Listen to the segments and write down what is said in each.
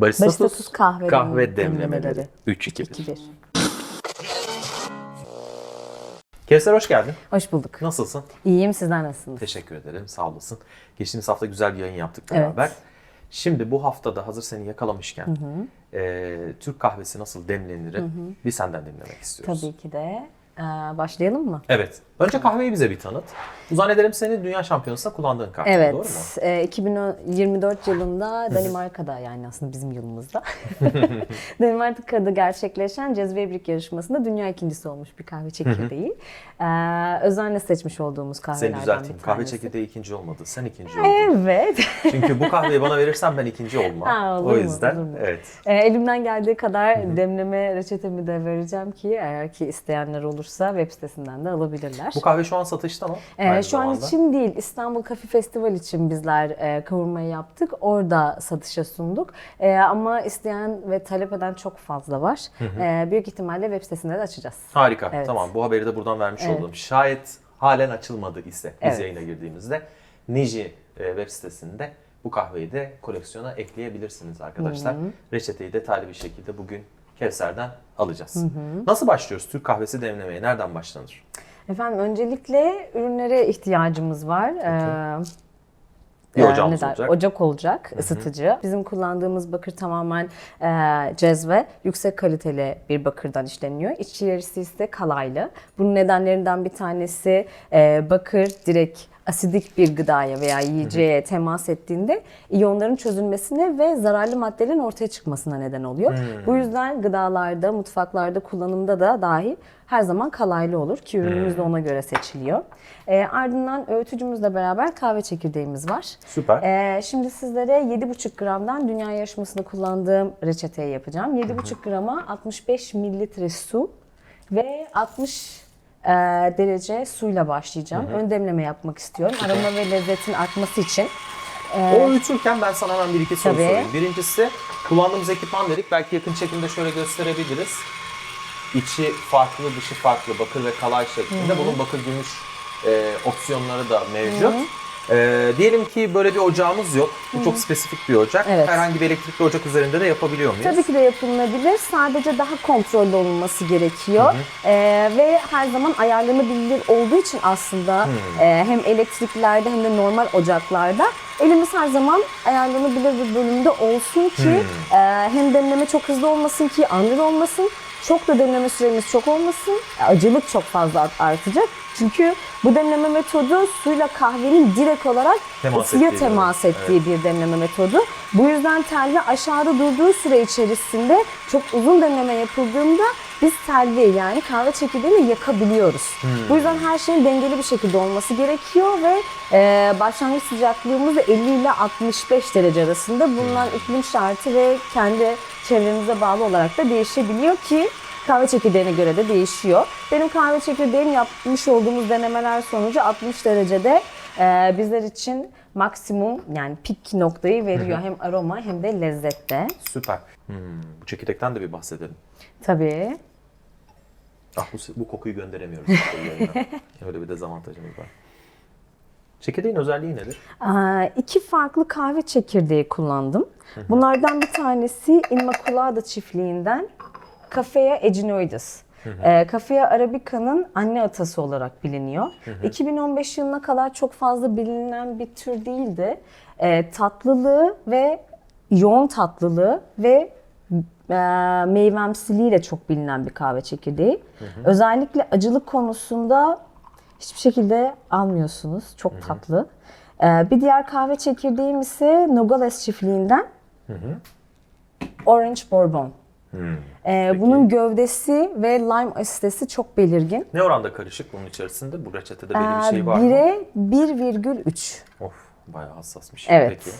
Baristatus, Baristatus kahve, kahve demlemeleri. demlemeleri. 3-2-1. 2-1. Kevser hoş geldin. Hoş bulduk. Nasılsın? İyiyim sizler nasılsınız? Teşekkür ederim. Sağ olasın. Geçtiğimiz hafta güzel bir yayın yaptık Evet. beraber. Şimdi bu haftada hazır seni yakalamışken e, Türk kahvesi nasıl demlenir bir senden dinlemek istiyoruz. Tabii ki de. Ee, başlayalım mı? Evet. Önce kahveyi bize bir tanıt. Zannederim seni dünya şampiyonasında kullandığın kahve. Evet, Doğru mu? e, 2024 yılında Danimarka'da yani aslında bizim yılımızda Danimarka'da gerçekleşen Cezvebrik yarışmasında dünya ikincisi olmuş bir kahve çekirdeği. Ee, özenle seçmiş olduğumuz Seni kahvelerden düzelteyim. bir Kahve çekirdeği ikinci olmadı. Sen ikinci oldun. Evet. Çünkü bu kahveyi bana verirsen ben ikinci olmam. Olur o yüzden mu? evet. Ee, elimden geldiği kadar demleme reçetemi de vereceğim ki eğer ki isteyenler olursa web sitesinden de alabilirler. Bu kahve şu an satışta mı? Ee, Aynı şu an zamanda. için değil, İstanbul Kafe Festival için bizler e, kavurmayı yaptık. Orada satışa sunduk. E, ama isteyen ve talep eden çok fazla var. E, büyük ihtimalle web sitesinde de açacağız. Harika. Evet. Tamam bu haberi de buradan vermiş Evet. oldum. Şayet halen açılmadı ise biz Evet. yayına girdiğimizde Niji e, web sitesinde bu kahveyi de koleksiyona ekleyebilirsiniz arkadaşlar. Reçeteyi detaylı bir şekilde bugün Kevser'den alacağız. Nasıl başlıyoruz Türk kahvesi demlemeye? Nereden başlanır? Efendim öncelikle ürünlere ihtiyacımız var. Ee, Bir e, ocağımız olacak. Ocak olacak, ısıtıcı. Bizim kullandığımız bakır tamamen e, cezve, yüksek kaliteli bir bakırdan işleniyor. İçerisi ise kalaylı. Bunun nedenlerinden bir tanesi e, bakır direkt asidik bir gıdaya veya yiyeceğe temas ettiğinde iyonların çözülmesine ve zararlı maddelerin ortaya çıkmasına neden oluyor. Bu yüzden gıdalarda, mutfaklarda, kullanımda da dahi her zaman kalaylı olur ki ürünümüz de ona göre seçiliyor. E, ardından öğütücümüzle beraber kahve çekirdeğimiz var. Süper. Ee, şimdi sizlere 7,5 gramdan dünya yarışmasında kullandığım reçeteyi yapacağım. 7,5 grama 65 mililitre su ve 60 e, derece suyla başlayacağım. Ön demleme yapmak istiyorum. Aroma ve lezzetin artması için. O öğütürken ben sana hemen bir iki soru Tabii. sorayım. Birincisi kullandığımız ekipman dedik. Belki yakın çekimde şöyle gösterebiliriz. İçi farklı, dışı farklı, bakır ve kalay şeklinde. Bunun bakır gümüş e, opsiyonları da mevcut. E, diyelim ki böyle bir ocağımız yok. Bu çok spesifik bir ocak. Evet. Herhangi bir elektrikli ocak üzerinde de yapabiliyor muyuz? Tabii ki de yapılabilir. Sadece daha kontrollü olunması gerekiyor. Ee, ve her zaman ayarlanabilir olduğu için aslında e, hem elektriklerde hem de normal ocaklarda elimiz her zaman ayarlanabilir bir bölümde olsun ki e, hem demleme çok hızlı olmasın ki anır olmasın. Çok da demleme süremiz çok olmasın. E, Acılık çok fazla art- artacak. Çünkü bu demleme metodu suyla kahvenin direkt olarak Temas ısıya ettiği, temas evet. ettiği bir demleme metodu. Bu yüzden telve aşağıda durduğu süre içerisinde çok uzun demleme yapıldığında biz telveyi yani kahve çekirdeğini yakabiliyoruz. Bu yüzden her şeyin dengeli bir şekilde olması gerekiyor ve e, başlangıç sıcaklığımız da 50 ile 65 derece arasında. Bunlar iklim şartı ve kendi çevrenize bağlı olarak da değişebiliyor ki kahve çekirdeğine göre de değişiyor. Benim kahve çekirdeğim yapmış olduğumuz denemeler sonucu 60 derecede e, bizler için maksimum yani pik noktayı veriyor. Hem aroma hem de lezzette. Süper. Hmm, bu çekirdekten de bir bahsedelim. Tabii. Ah bu, bu kokuyu gönderemiyoruz. Öyle bir dezavantajımız var. Çekirdeğin özelliği nedir? Aa, iki farklı kahve çekirdeği kullandım. Bunlardan bir tanesi Immaculada çiftliğinden Cafea Eginoides. Ee, Cafea Arabica'nın anne atası olarak biliniyor. 2015 yılına kadar çok fazla bilinen bir tür değildi. Ee, tatlılığı ve yoğun tatlılığı ve e, meyvemsiliği de çok bilinen bir kahve çekirdeği. Özellikle acılık konusunda hiçbir şekilde almıyorsunuz. Çok tatlı. Ee, bir diğer kahve çekirdeğim ise Nogales çiftliğinden Orange Bourbon. Ee, bunun gövdesi ve lime asitesi çok belirgin. Ne oranda karışık bunun içerisinde? Bu reçetede belli bir Ee, şey var mı? 1'e 1,3. Of bayağı hassasmış. Evet. Peki.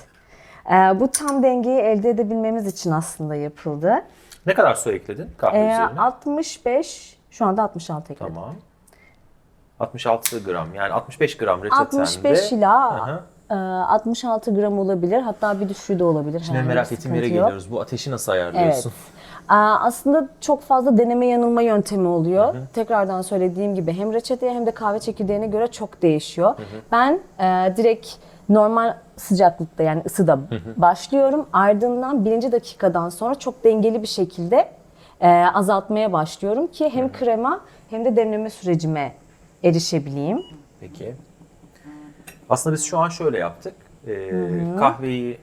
Ee, bu tam dengeyi elde edebilmemiz için aslında yapıldı. Ne kadar su ekledin kahve Ee, üzerine? 65, şu anda 66 ekledim. Tamam. 66 gram yani 65 gram reçetende. 65 ila Aha. e, 66 gram olabilir. Hatta bir düşüğü de olabilir. Şimdi Herhangi merak ettiğim yere yok. geliyoruz. Bu ateşi nasıl ayarlıyorsun? Aa, Aslında çok fazla deneme yanılma yöntemi oluyor. Tekrardan söylediğim gibi hem reçeteye hem de kahve çekirdeğine göre çok değişiyor. Ben e, direkt normal sıcaklıkta yani ısıda başlıyorum. Ardından birinci dakikadan sonra çok dengeli bir şekilde e, azaltmaya başlıyorum ki hem krema hem de demleme sürecime erişebileyim. Peki. Aslında biz şu an şöyle yaptık. Ee, kahveyi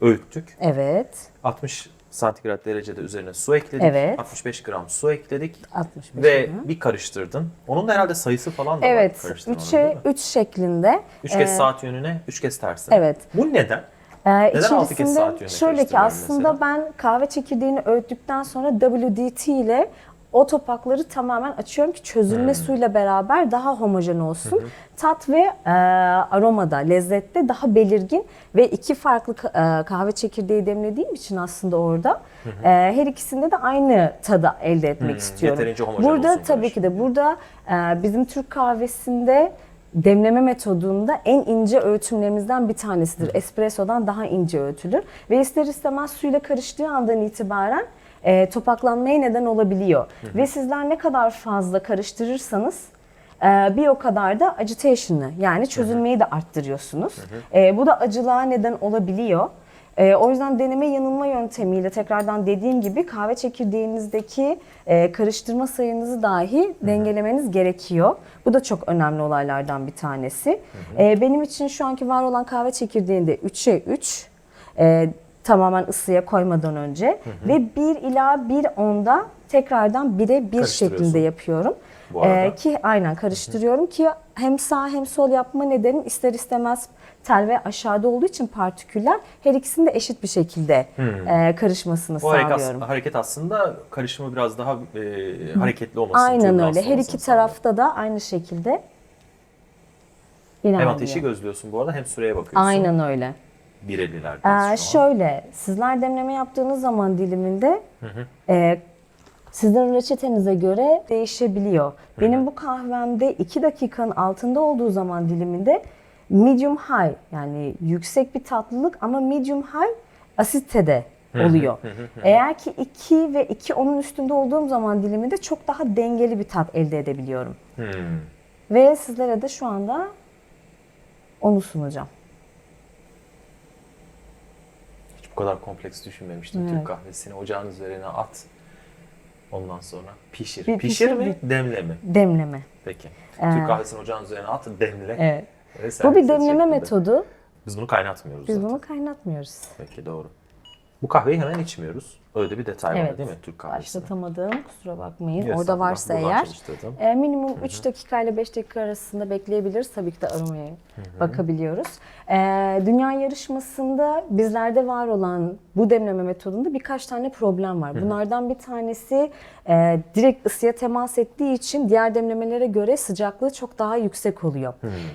öğüttük. Evet. 60 santigrat derecede üzerine su ekledik. Evet. 65 gram su ekledik. 65 Ve gram. bir karıştırdın. Onun da herhalde sayısı falan da var. Evet. 3'e değil mi? 3 şeklinde. 3 kez Ee, saat yönüne, 3 kez tersine. Evet. Bu neden? Ee, Neden altı kez içerisinde saat yönüne şöyle ki karıştırıyorum aslında ben kahve çekirdeğini öğüttükten sonra WDT ile o topakları tamamen açıyorum ki çözülme Hmm. suyla beraber daha homojen olsun. Tat ve e, aromada, lezzette daha belirgin ve iki farklı e, kahve çekirdeği demlediğim için aslında orada e, her ikisinde de aynı tadı elde etmek istiyorum. Hmm, yeterince homojen Burada olsun tabii ki de burada e, bizim Türk kahvesinde demleme metodunda en ince öğütümlerimizden bir tanesidir. Espresso'dan daha ince öğütülür. Ve ister istemez suyla karıştığı andan itibaren e, topaklanmaya neden olabiliyor. Ve sizler ne kadar fazla karıştırırsanız e, bir o kadar da agitation'ı yani çözülmeyi de arttırıyorsunuz. E, bu da acılığa neden olabiliyor. E, o yüzden deneme yanılma yöntemiyle tekrardan dediğim gibi kahve çekirdeğinizdeki e, karıştırma sayınızı dahi dengelemeniz gerekiyor. Bu da çok önemli olaylardan bir tanesi. E, benim için şu anki var olan kahve çekirdeğinde 3'e 3 e, tamamen ısıya koymadan önce ve 1 ila 1.10'da tekrardan 1'e 1 Karıştırıyorsun. şeklinde yapıyorum. Bu arada. E, ki aynen karıştırıyorum ki hem sağ hem sol yapma nedenim ister istemez tel ve aşağıda olduğu için partiküller her ikisinin de eşit bir şekilde e, karışmasını Bu hareket, sağlıyorum. hareket aslında karışımı biraz daha e, hareketli olmasını, Aynen öyle. Her iki sağlıyor. tarafta da aynı şekilde Hem ilerliyor. ateşi gözlüyorsun bu arada hem süreye bakıyorsun. Aynen öyle. Birelilerden Ee, şu an. şöyle, sizler demleme yaptığınız zaman diliminde e, sizin reçetenize göre değişebiliyor. Benim bu kahvemde 2 dakikanın altında olduğu zaman diliminde medium high yani yüksek bir tatlılık ama medium high asitede oluyor. Eğer ki 2 ve 2 onun üstünde olduğum zaman diliminde çok daha dengeli bir tat elde edebiliyorum. Hmm. Ve sizlere de şu anda onu sunacağım. Hiç bu kadar kompleks düşünmemiştim. Evet. Türk kahvesini ocağın üzerine at. Ondan sonra pişir. Bir pişir, pişir, mi? Demle mi? Demleme. Peki. Ee, Türk kahvesini ocağın üzerine at, demle. Evet. ve Bu bir demleme şeklinde. metodu. Biz bunu kaynatmıyoruz Biz zaten. bunu kaynatmıyoruz. Peki doğru. Bu kahveyi hemen içmiyoruz. Öyle bir detay var Evet. değil mi Türk kahvesinde? Başlatamadım. Kusura bakmayın. Estağfurullah, Orada varsa eğer e, minimum 3 dakika ile 5 dakika arasında bekleyebiliriz. Tabii ki de aromaya bakabiliyoruz. E, dünya yarışmasında bizlerde var olan bu demleme metodunda birkaç tane problem var. Bunlardan bir tanesi e, direkt ısıya temas ettiği için diğer demlemelere göre sıcaklığı çok daha yüksek oluyor.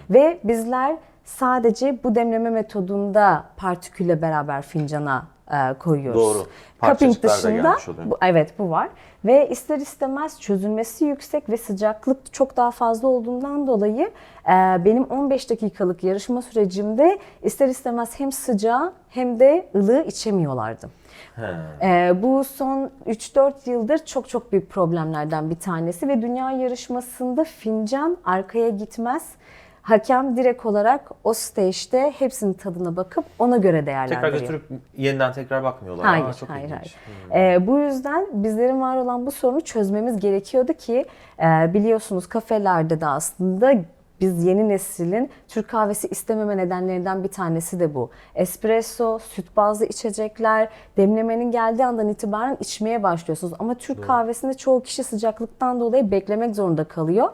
Ve bizler sadece bu demleme metodunda partikülle beraber fincana e, koyuyoruz. Doğru. Cupping dışında bu, evet bu var. Ve ister istemez çözülmesi yüksek ve sıcaklık çok daha fazla olduğundan dolayı e, benim 15 dakikalık yarışma sürecimde ister istemez hem sıcağı hem de ılığı içemiyorlardı. He. E, bu son 3-4 yıldır çok çok büyük problemlerden bir tanesi ve dünya yarışmasında fincan arkaya gitmez. Hakem direkt olarak o stage'de hepsinin tadına bakıp ona göre Tekrar değerlendiriyor. götürüp yeniden tekrar bakmıyorlar. Hayır, Aa, çok hayır, ilginç. hayır. Ee, bu yüzden bizlerin var olan bu sorunu çözmemiz gerekiyordu ki e, biliyorsunuz kafelerde de aslında biz yeni neslin Türk kahvesi istememe nedenlerinden bir tanesi de bu. Espresso, süt bazlı içecekler, demlemenin geldiği andan itibaren içmeye başlıyorsunuz. Ama Türk kahvesinde çoğu kişi sıcaklıktan dolayı beklemek zorunda kalıyor.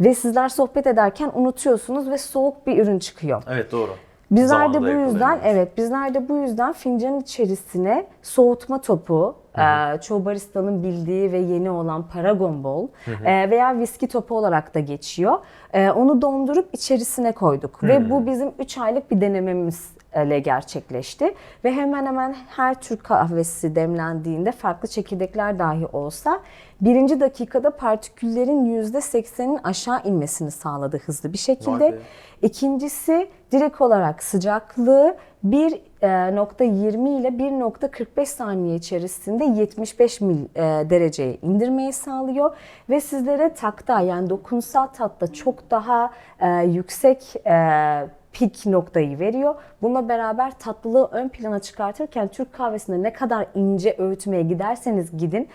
Ve sizler sohbet ederken unutuyorsunuz ve soğuk bir ürün çıkıyor. Evet doğru. Bizler de Zamanında bu yüzden evet bizler de bu yüzden fincanın içerisine soğutma topu, e, çoğu baristanın bildiği ve yeni olan Paragon Ball e, veya viski topu olarak da geçiyor. E, onu dondurup içerisine koyduk ve bu bizim 3 aylık bir denememiz ile gerçekleşti ve hemen hemen her Türk kahvesi demlendiğinde farklı çekirdekler dahi olsa birinci dakikada partiküllerin %80'in aşağı inmesini sağladı hızlı bir şekilde. Vay be. İkincisi direkt olarak sıcaklığı 1.20 ile 1.45 saniye içerisinde 75 mil e, dereceye indirmeyi sağlıyor. Ve sizlere takta yani dokunsal tatta çok daha e, yüksek e, pik noktayı veriyor. Bununla beraber tatlılığı ön plana çıkartırken Türk kahvesinde ne kadar ince öğütmeye giderseniz gidin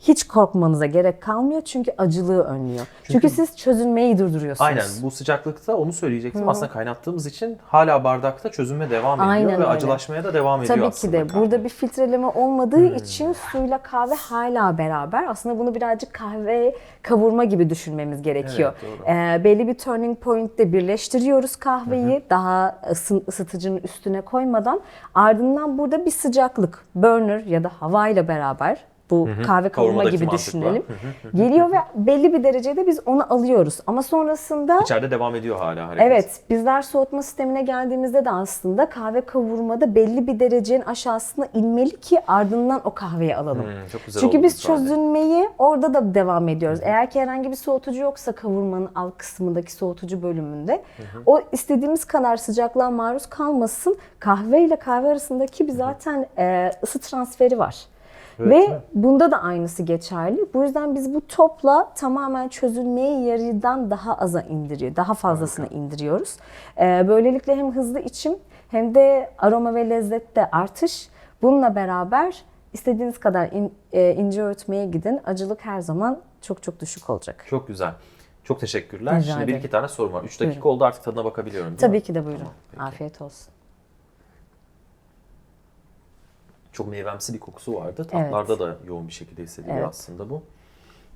hiç korkmanıza gerek kalmıyor çünkü acılığı önlüyor. Çünkü, siz çözünmeyi durduruyorsunuz. Aynen bu sıcaklıkta onu söyleyecektim. Aslında kaynattığımız için hala bardakta çözünme devam ediyor Aynen ve öyle. acılaşmaya da devam ediyor Tabii aslında. ki de. kahve. Burada bir filtreleme olmadığı için suyla kahve hala beraber. Aslında bunu birazcık kahve kavurma gibi düşünmemiz gerekiyor. Evet, doğru. Ee, belli bir turning point'te birleştiriyoruz kahveyi. Daha ısıtıcının üstüne koymadan. Ardından burada bir sıcaklık burner ya da havayla beraber bu kahve kavurma Kavurmadaki gibi mantıkla. düşünelim. Geliyor ve belli bir derecede biz onu alıyoruz. Ama sonrasında İçeride devam ediyor hala hareket. Evet, bizler soğutma sistemine geldiğimizde de aslında kahve kavurmada belli bir derecenin aşağısına inmeli ki ardından o kahveyi alalım. Hmm, çok güzel Çünkü biz çözünmeyi orada da devam ediyoruz. Eğer ki herhangi bir soğutucu yoksa kavurmanın alt kısmındaki soğutucu bölümünde o istediğimiz kadar sıcaklığa maruz kalmasın. Kahve ile kahve arasındaki bir zaten e, ısı transferi var. Evet, Ve bunda da aynısı geçerli. Bu yüzden biz bu topla tamamen çözülmeyi yarıdan daha aza indiriyor, daha fazlasına indiriyoruz. Ee, böylelikle hem hızlı içim hem de aroma ve lezzette artış. Bununla beraber istediğiniz kadar in- e, ince öğütmeye gidin. Acılık her zaman çok çok düşük olacak. Çok güzel. Çok teşekkürler. Rica Şimdi bir iki tane sorum var. Üç dakika Buyurun. oldu artık tadına bakabiliyorum Tabii mi? ki de buyurun. Tamam, peki. Afiyet olsun. Çok meyvemsi bir kokusu vardı. Tatlarda da yoğun bir şekilde hissediliyor Evet. aslında bu.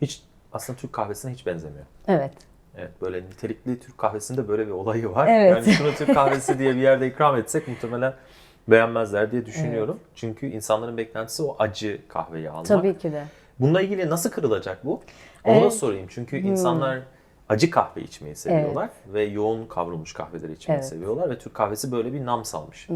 Hiç aslında Türk kahvesine hiç benzemiyor. Evet. Evet böyle nitelikli Türk kahvesinde böyle bir olayı var. Evet. Yani şunu Türk kahvesi diye bir yerde ikram etsek muhtemelen beğenmezler diye düşünüyorum. Çünkü insanların beklentisi o acı kahveyi almak. Tabii ki de. Bununla ilgili nasıl kırılacak bu? Onu Evet. Hmm. sorayım. Çünkü insanlar acı kahve içmeyi seviyorlar ve yoğun kavrulmuş kahveleri içmeyi Evet. seviyorlar ve Türk kahvesi böyle bir nam salmış.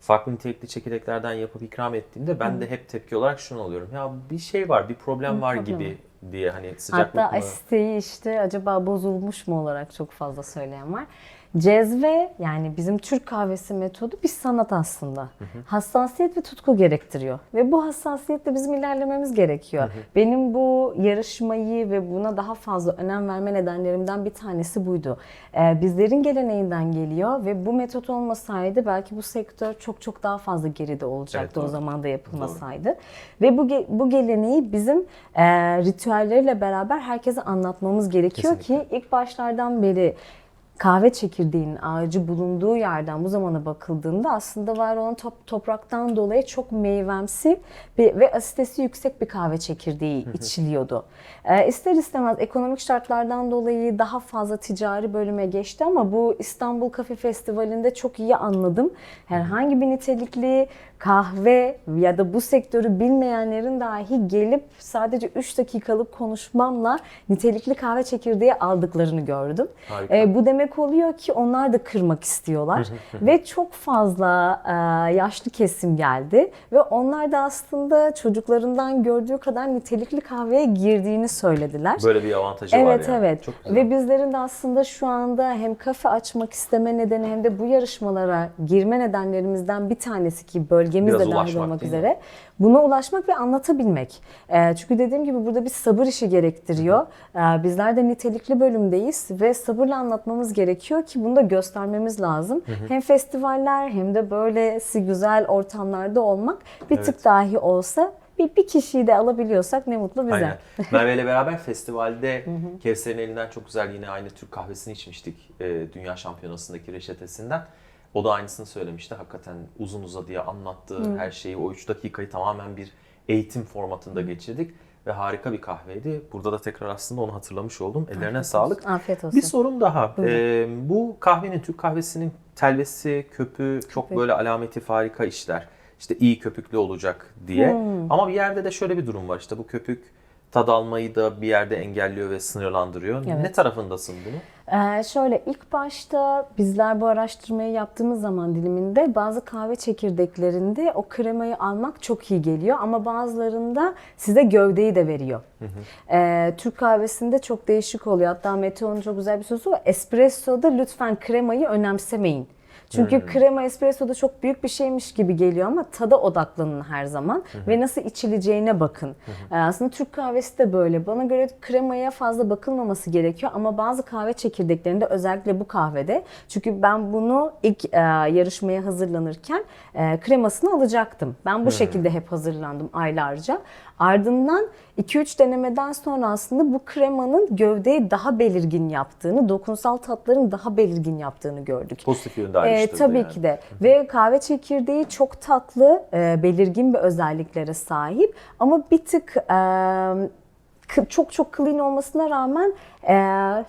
Farklı nitelikli çekirdeklerden yapıp ikram ettiğimde ben de hep tepki olarak şunu alıyorum. Ya bir şey var, bir problem var problem gibi diye hani sıcaklık Hatta mı? asiteyi işte acaba bozulmuş mu olarak çok fazla söyleyen var. Cezve yani bizim Türk kahvesi metodu bir sanat aslında. Hassasiyet ve tutku gerektiriyor. Ve bu hassasiyetle bizim ilerlememiz gerekiyor. Benim bu yarışmayı ve buna daha fazla önem verme nedenlerimden bir tanesi buydu. Ee, bizlerin geleneğinden geliyor ve bu metot olmasaydı belki bu sektör çok çok daha fazla geride olacaktı Evet, o doğru. zaman da yapılmasaydı. Ve bu ge- bu geleneği bizim e, ritüelleriyle beraber herkese anlatmamız gerekiyor ki ilk başlardan beri kahve çekirdeğinin ağacı bulunduğu yerden bu zamana bakıldığında aslında var olan top, topraktan dolayı çok meyvemsi bir, ve asitesi yüksek bir kahve çekirdeği içiliyordu. E, ister istemez ekonomik şartlardan dolayı daha fazla ticari bölüme geçti ama bu İstanbul Kafe Festivali'nde çok iyi anladım. Herhangi bir nitelikli kahve ya da bu sektörü bilmeyenlerin dahi gelip sadece 3 dakikalık konuşmamla nitelikli kahve çekirdeği aldıklarını gördüm. Harika. E, bu demek oluyor ki onlar da kırmak istiyorlar ve çok fazla e, yaşlı kesim geldi ve onlar da aslında çocuklarından gördüğü kadar nitelikli kahveye girdiğini söylediler. Böyle bir avantajı var Evet yani. evet. Güzel. Ve bizlerin de aslında şu anda hem kafe açmak isteme nedeni hem de bu yarışmalara girme nedenlerimizden bir tanesi ki bölgemiz Biraz de dahil olmak değil mi? Buna ulaşmak ve anlatabilmek. Ee, çünkü dediğim gibi burada bir sabır işi gerektiriyor. Ee, bizler de nitelikli bölümdeyiz ve sabırla anlatmamız gerekiyor ki bunu da göstermemiz lazım. Hem festivaller hem de böylesi güzel ortamlarda olmak bir Evet. tık dahi olsa bir, bir kişiyi de alabiliyorsak ne mutlu bize. Aynen. Merve ile beraber festivalde Kevser'in elinden çok güzel yine aynı Türk kahvesini içmiştik. e, Dünya Şampiyonası'ndaki reçetesinden. O da aynısını söylemişti. Hakikaten uzun uzadıya anlattığı her şeyi o 3 dakikayı tamamen bir eğitim formatında geçirdik. Ve harika bir kahveydi. Burada da tekrar aslında onu hatırlamış oldum. Ellerine sağlık. Afiyet olsun. Bir sorum daha. Ee, bu kahvenin, Türk kahvesinin telvesi, köpüğü çok Köpük. böyle alameti farika işler. İşte iyi köpüklü olacak diye. Hmm. Ama bir yerde de şöyle bir durum var. İşte bu köpük tad almayı da bir yerde engelliyor ve sınırlandırıyor. Evet. Ne tarafındasın bunu? Ee, şöyle ilk başta bizler bu araştırmayı yaptığımız zaman diliminde bazı kahve çekirdeklerinde o kremayı almak çok iyi geliyor ama bazılarında size gövdeyi de veriyor. Ee, Türk kahvesinde çok değişik oluyor. Hatta Meteo'nun çok güzel bir sözü var. Espresso'da lütfen kremayı önemsemeyin. Çünkü krema espresso da çok büyük bir şeymiş gibi geliyor ama tada odaklanın her zaman ve nasıl içileceğine bakın. Ee, aslında Türk kahvesi de böyle. Bana göre kremaya fazla bakılmaması gerekiyor ama bazı kahve çekirdeklerinde özellikle bu kahvede çünkü ben bunu ilk e, yarışmaya hazırlanırken e, kremasını alacaktım. Ben bu şekilde hep hazırlandım aylarca. Ardından 2-3 denemeden sonra aslında bu kremanın gövdeyi daha belirgin yaptığını, dokunsal tatların daha belirgin yaptığını gördük. Pozitif yönde Ee, ayrıştırdı tabii yani. ki de. Ve kahve çekirdeği çok tatlı, e, belirgin bir özelliklere sahip ama bir tık e, çok çok clean olmasına rağmen e,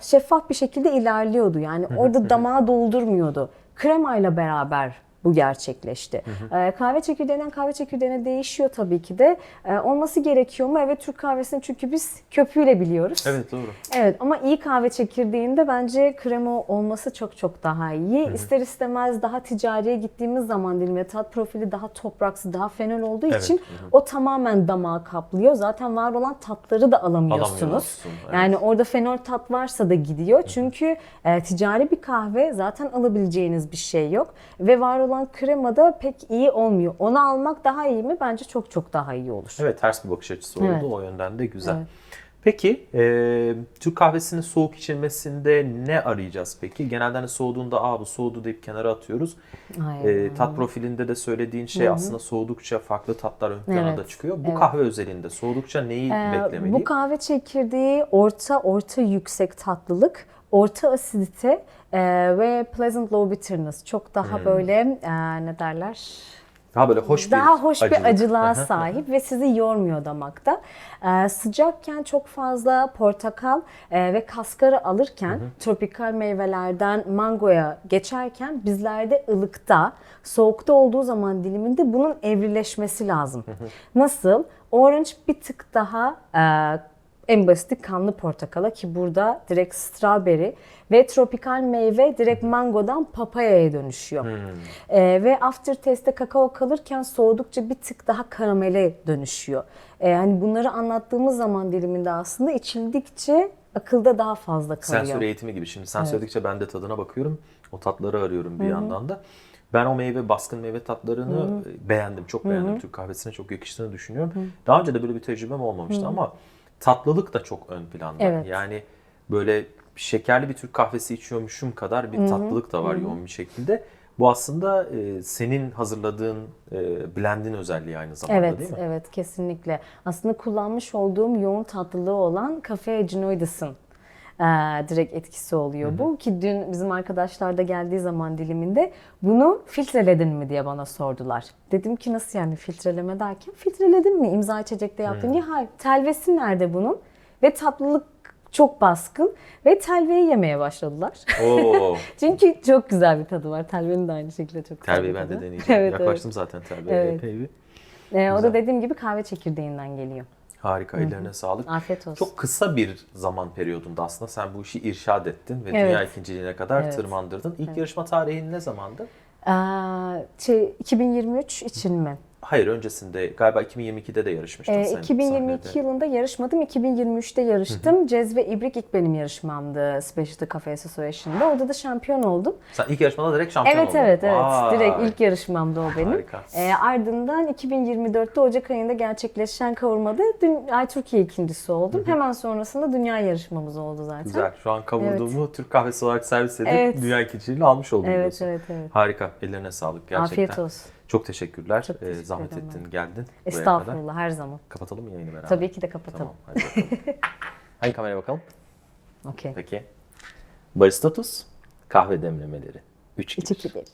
şeffaf bir şekilde ilerliyordu. Yani orada damağı doldurmuyordu. Kremayla beraber bu gerçekleşti. E, kahve çekirdeğinden kahve çekirdeğine değişiyor tabii ki de. E, olması gerekiyor mu? Evet Türk kahvesini çünkü biz köpüğüyle biliyoruz. Evet doğru. Evet ama iyi kahve çekirdeğinde bence krema olması çok çok daha iyi. İster istemez daha ticariye gittiğimiz zaman dilime tat profili daha topraksı, daha fenol olduğu Evet, için o tamamen damağı kaplıyor. Zaten var olan tatları da alamıyorsunuz. Alamıyorsun, evet. Yani orada fenol tat varsa da gidiyor. Çünkü e, ticari bir kahve zaten alabileceğiniz bir şey yok. Ve var olan krema da pek iyi olmuyor. Onu almak daha iyi mi? Bence çok çok daha iyi olur. Evet ters bir bakış açısı oldu. Evet. O yönden de güzel. Evet. Peki e, Türk kahvesinin soğuk içilmesinde ne arayacağız peki? Genelde hani soğuduğunda aa bu soğudu deyip kenara atıyoruz. Aynen. E, tat profilinde de söylediğin şey aslında soğudukça farklı tatlar ön plana Evet, da çıkıyor. Bu evet. kahve özelinde soğudukça neyi Ee, beklemeliyim? Bu kahve çekirdeği orta orta yüksek tatlılık, orta asidite e, ve pleasant low bitterness. Çok daha böyle e, ne derler? Daha böyle hoş bir daha hoş acılık. bir acılığa sahip ve sizi yormuyor damakta. Ee, sıcakken çok fazla portakal e, ve kaskara alırken tropikal meyvelerden mangoya geçerken bizlerde ılıkta, soğukta olduğu zaman diliminde bunun evrileşmesi lazım. Nasıl? Orange bir tık daha e, en basit kanlı portakala ki burada direkt strawberry ve tropikal meyve direkt mangodan papayaya dönüşüyor. Ee, ve aftertaste'te kakao kalırken soğudukça bir tık daha karamele dönüşüyor. Ee, yani bunları anlattığımız zaman diliminde aslında içildikçe akılda daha fazla kalıyor. Sensör eğitimi gibi. Şimdi sen söyledikçe ben de tadına bakıyorum. O tatları arıyorum bir yandan da. Ben o meyve, baskın meyve tatlarını beğendim. Çok beğendim. Türk kahvesine çok yakıştığını düşünüyorum. Daha önce de böyle bir tecrübem olmamıştı ama tatlılık da çok ön planda. Evet. Yani böyle şekerli bir Türk kahvesi içiyormuşum kadar bir tatlılık da var yoğun bir şekilde. Bu aslında e, senin hazırladığın e, blendin özelliği aynı zamanda Evet, değil mi? evet kesinlikle. Aslında kullanmış olduğum yoğun tatlılığı olan Cafe Aginoides'ın eee, direkt etkisi oluyor bu. Ki dün bizim arkadaşlar da geldiği zaman diliminde bunu filtreledin mi diye bana sordular. Dedim ki nasıl yani filtreleme derken filtreledim mi imza içecekte yaptın diye. Hayır telvesi nerede bunun? Ve tatlılık çok baskın ve telveyi yemeye başladılar. Oo, Çünkü çok güzel bir tadı var. Telvenin de aynı şekilde çok güzel bir ben de deneyeceğim. Evet, evet. Yaklaştım zaten terbiye Evet. epey bir. Ee, o da dediğim gibi kahve çekirdeğinden geliyor. Harika, ellerine sağlık. Afiyet olsun. Çok kısa bir zaman periyodunda aslında sen bu işi irşad ettin ve Evet. dünya ikinciliğine kadar Evet. tırmandırdın. İlk yarışma tarihin ne zamandı? Ee, şey, 2023 için mi? Hayır öncesinde galiba 2022'de de yarışmıştın Ee, sen 2022 sahnede. yılında yarışmadım, 2023'te yarıştım. Cezve İbrik ilk benim yarışmamdı Specialty Cafe Association'da. Orada da şampiyon oldum. Sen ilk yarışmada direkt şampiyon Evet oldun. evet evet. Vay. Direkt ilk yarışmamdı o benim. Harika. Ee, ardından 2024'te Ocak ayında gerçekleşen kavurmada dün Ay Türkiye ikincisi oldum. Hemen sonrasında dünya yarışmamız oldu zaten. Güzel. Şu an kavurduğumu Türk kahvesi olarak servis edip Evet. dünya ikinciliğini almış oldum Evet diyorsun. evet evet. Harika. Ellerine sağlık gerçekten. Afiyet olsun. Çok teşekkürler. Çok Ee, teşekkür zahmet ederim ettin, geldin. Estağfurullah her zaman. Kapatalım mı yayını beraber? Tabii ki de kapatalım. Tamam. Hadi bakalım. Hangi kameraya bakalım? Okey. Peki. Baristatus kahve demlemeleri. 3 İç iki bir.